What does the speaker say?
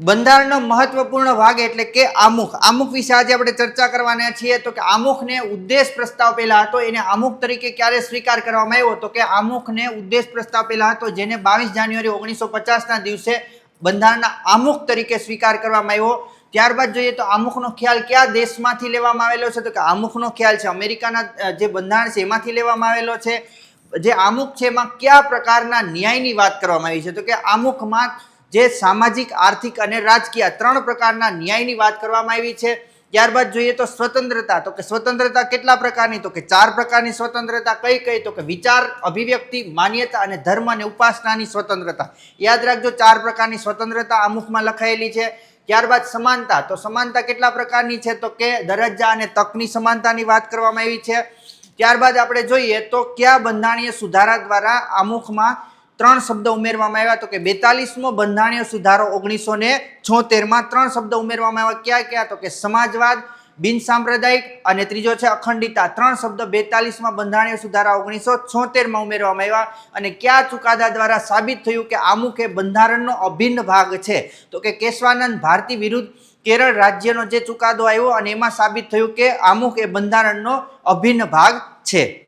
બંધારણનો મહત્વપૂર્ણ ભાગ એટલે કે આમુખ. આમુખ વિશે આજે આપણે ચર્ચા કરવાના છીએ તો કે આમુખને ઉદ્દેશ પ્રસ્તાવ પહેલા હતો, એને આમુખ તરીકે ક્યારે સ્વીકાર કરવામાં આવ્યો? તો કે આમુખને ઉદ્દેશ પ્રસ્તાવ પહેલા હતો, જેને બાવીસ જાન્યુઆરી ઓગણીસો પચાસના દિવસે બંધારણના આમુખ તરીકે સ્વીકાર કરવામાં આવ્યો. ત્યારબાદ જોઈએ તો આમુખનો ખ્યાલ કયા દેશમાંથી લેવામાં આવેલો છે? તો કે આમુખનો ખ્યાલ છે અમેરિકાના જે બંધારણ છે એમાંથી લેવામાં આવેલો છે. જે આમુખ છે એમાં કયા પ્રકારના ન્યાયની વાત કરવામાં આવી છે? તો કે આમુખમાં જે સામાજિક, આર્થિક અને રાજકીય ત્રણ પ્રકારના ન્યાયની વાત કરવામાં આવી છે. ત્યારબાદ જોઈએ તો સ્વતંત્રતા, તો કે સ્વતંત્રતા કેટલા પ્રકારની? તો કે ચાર પ્રકારની સ્વતંત્રતા કઈ કઈ? તો કે વિચાર, અભિવ્યક્તિ, માન્યતા અને ધર્મ અને ઉપાસનાની સ્વતંત્રતા. યાદ રાખજો ચાર પ્રકારની સ્વતંત્રતા આમુખમાં લખાયેલી છે. ત્યારબાદ સમાનતા, તો સમાનતા કેટલા પ્રકારની છે? તો કે દરજ્જા અને તકની સમાનતાની વાત કરવામાં આવી છે. ત્યારબાદ આપણે જોઈએ તો કયા બંધારણીય સુધારા દ્વારા આમુખમાં ત્રણ શબ્દ ઉમેરવામાં આવ્યા. તો કે બેતાલીસમો બંધારણીય સુધારો ઓગણીસો ને છોતેરમાં ત્રણ શબ્દ ઉમેરવામાં આવ્યા. ક્યાં ક્યાં? તો કે સમાજવાદ, બિન સાંપ્રદાયિક અને ત્રીજો છે અખંડિતા ત્રણ શબ્દ બેતાલીસમાં બંધારણીય સુધારા ઓગણીસો છોતેરમાં ઉમેરવામાં આવ્યા અને કયા ચુકાદા દ્વારા સાબિત થયું કે આમુખ એ બંધારણનો અભિન્ન ભાગ છે? તો કે કેશવાનંદ ભારતી વિરુદ્ધ કેરળ રાજ્યનો જે ચુકાદો આવ્યો અને એમાં સાબિત થયું કે આમુખ એ બંધારણનો અભિન્ન ભાગ છે.